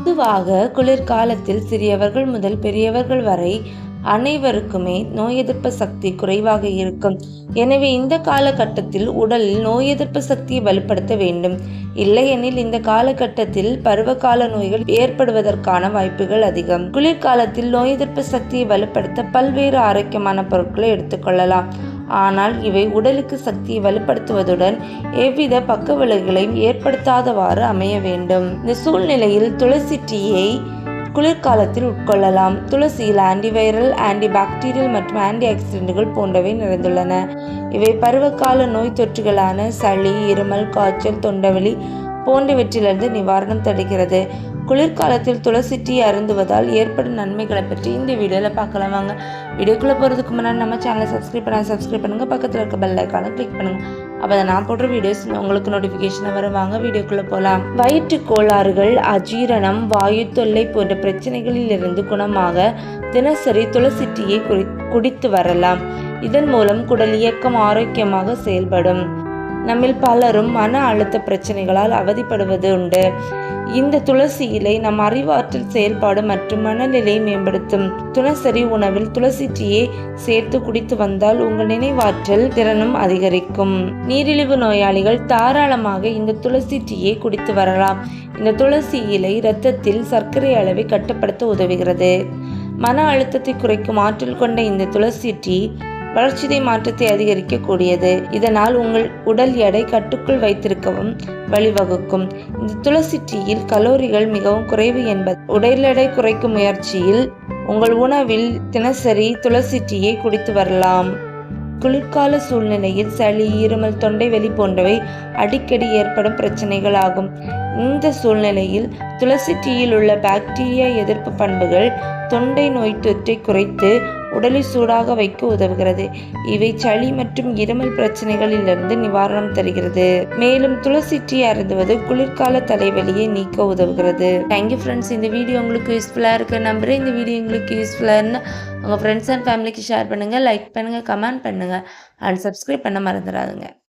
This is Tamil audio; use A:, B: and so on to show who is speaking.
A: பொதுவாக குளிர்காலத்தில் சிறியவர்கள் முதல் பெரியவர்கள் வரை அனைவருக்குமே நோய் எதிர்ப்பு சக்தி குறைவாக இருக்கும். எனவே இந்த காலகட்டத்தில் உடலில் நோய் எதிர்ப்பு சக்தியை வலுப்படுத்த வேண்டும். இல்லையெனில் இந்த காலகட்டத்தில் பருவகால நோய்கள் ஏற்படுவதற்கான வாய்ப்புகள் அதிகம். குளிர்காலத்தில் நோய் எதிர்ப்பு சக்தியை வலுப்படுத்த பல்வேறு ஆரோக்கியமான பொருட்களை எடுத்துக்கொள்ளலாம் ஆனால் இவை உடலுக்கு சக்தியை வலுப்படுத்துவதுடன் எவ்வித பக்க விளைவுகளையும் ஏற்படுத்தாதவாறு அமைய வேண்டும். இந்த சூழ்நிலையில் துளசி டீயை குளிர்காலத்தில் உட்கொள்ளலாம். துளசியில் ஆன்டிவைரல் ஆன்டி பாக்டீரியல் மற்றும் ஆன்டி ஆக்சிடென்ட்கள் போன்றவை நிறைந்துள்ளன. இவை பருவகால நோய் தொற்றுகளான சளி இருமல் காய்ச்சல் தொண்டவலி போன்றவற்றிலிருந்து நிவாரணம் தடுக்கிறது குளிர்காலத்தில் துளசி டீ அருந்துவதால் ஏற்படும் நன்மைகளை பற்றி இந்த வீடியோவில் பார்க்கலாம் வாங்க. வீடியோக்குள்ளே போகிறதுக்கு முன்னாடி நம்ம சேனலை சப்ஸ்கிரைப் பண்ண சப்ஸ்கிரைப் பண்ணுங்கள் பக்கத்தில் இருக்க பெல் ஐக்கானை கிளிக் பண்ணுங்கள் அப்போ நான் போடுற வீடியோஸ் உங்களுக்கு நோட்டிஃபிகேஷனை வருவாங்க வீடியோக்குள்ளே போகலாம் வயிற்று கோளாறுகள் அஜீரணம் வாயு தொல்லை போன்ற பிரச்சனைகளில் இருந்து குணமாக தினசரி துளசி டீயை குடி குடித்து வரலாம். இதன் மூலம் குடல் இயக்கம் ஆரோக்கியமாக செயல்படும். நம்மில் பலரும் மன அழுத்த பிரச்சனைகளால் அவதிப்படுவது உண்டு. இந்த துளசி இலை நம் அறிவாற்றல் செயல்பாடு மற்றும் மனநிலையை மேம்படுத்தும். துளசரி உணவில் துளசி டீயை சேர்த்து குடித்து வந்தால் உங்கள் நினைவாற்றல் திறனும் அதிகரிக்கும். நீரிழிவு நோயாளிகள் தாராளமாக இந்த துளசி டீயை குடித்து வரலாம். இந்த துளசி இலை இரத்தத்தில் சர்க்கரை அளவை கட்டுப்படுத்த உதவுகிறது. மன அழுத்தத்தை குறைக்கும் ஆற்றல் கொண்ட இந்த துளசி டீ வளர்ச்சிதை மாற்றத்தை அதிகரிக்கக்கூடியது. இதனால் உங்கள் உடல் எடை கட்டுக்குள் வைத்திருக்கவும் வழிவகுக்கும். இந்த துளசி டீயில் கலோரிகள் மிகவும் குறைவு என்பது உடல் எடை குறைக்கும் முயற்சியில் உங்கள் உணவில் தினசரி துளசி டீயை குடித்து வரலாம். குளிர்கால சூழ்நிலையில் சளி இருமல் தொண்டை வெளி போன்றவை அடிக்கடி ஏற்படும் பிரச்சனைகள் ஆகும். இந்த சூழ்நிலையில் துளசி டீயில் உள்ள பாக்டீரியா எதிர்ப்பு பண்புகள் தொண்டை நோய் தொற்றை குறைத்து உடலை சூடாக வைக்க உதவுகிறது. இவை சளி மற்றும் இருமல் பிரச்சனைகளிலிருந்து நிவாரணம் தருகிறது. மேலும் துளசி டீ அருந்துவது குளிர்கால தலைவலியை நீக்க உதவுகிறது. தேங்க்யூ ஃப்ரெண்ட்ஸ் இந்த வீடியோ உங்களுக்கு யூஸ்ஃபுல்லாக இருக்கு நம்புறேன். இந்த வீடியோ உங்களுக்கு யூஸ்ஃபுல்லாக உங்கள் ஃப்ரெண்ட்ஸ் அண்ட் ஃபேமிலிக்கு ஷேர் பண்ணுங்கள் லைக் பண்ணுங்கள் கமெண்ட் பண்ணுங்கள் அண்ட் சப்ஸ்கிரைப் பண்ண மறந்துடாதுங்க.